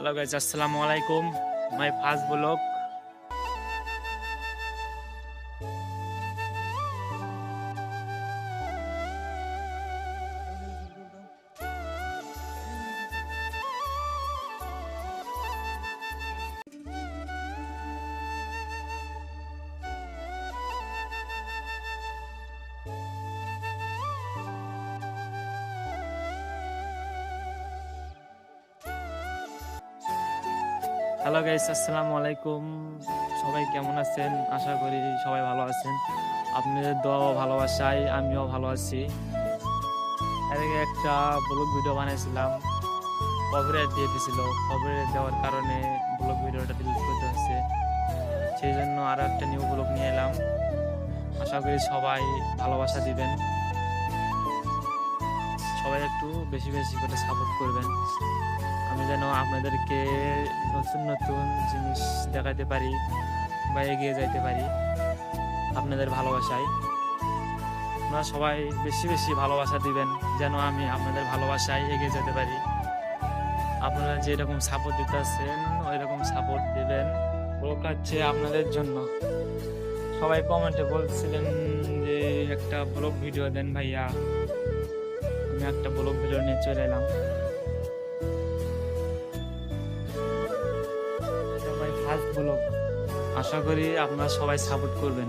Hello guys আসসালামু আলাইকুম my first blog hello guys আসসালামু আলাইকুম। সবাই কেমন আছেন? আশা করি সবাই ভালো আছেন। আপনাদের দোয়া ও ভালোবাসায় আমিও ভালো আছি। এর একটা ব্লগ ভিডিও বানিয়েছিলাম কভারেজ দিয়ে দিয়েছিল কভারেজ দেওয়ার কারণে ব্লগ ভিডিওটা ডিলিট করতে হচ্ছে সেই জন্য আরও একটা নিউ ব্লগ নিয়ে এলাম। আশা করি সবাই ভালোবাসা দিবেন। সবাই একটু বেশি বেশি করে সাপোর্ট করবেন। আমি যেন আপনাদেরকে দেখাতে পারি বা এগিয়ে যাইতে পারি আপনাদের ভালোবাসায়। আপনারা সবাই বেশি বেশি ভালোবাসা দিবেন যেন আমি আপনাদের ভালোবাসায় এগিয়ে যেতে পারি। আপনারা যেরকম সাপোর্ট দিতেছেন ওই রকম সাপোর্ট দিবেন হচ্ছে আপনাদের জন্য। সবাই কমেন্টে বলছিলেন যে, একটা ব্লগ ভিডিও দেন ভাইয়া। আমি একটা ব্লগ ভিডিও নিয়ে চলে এলাম। ফার্স্ট ব্লগ আশা করি আপনারা সবাই সাপোর্ট করবেন।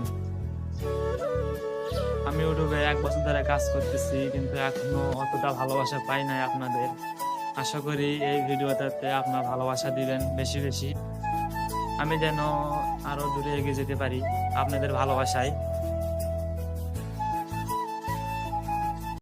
আমি ইউটিউবে এক বছর ধরে কাজ করতেছি, কিন্তু এখনও অতটা ভালোবাসা পাই নাই আপনাদের। আশা করি এই ভিডিওটাতে আপনার ভালোবাসা দিবেন বেশি বেশি। আমি যেন আরও দূরে এগিয়ে যেতে পারি আপনাদের ভালোবাসায়।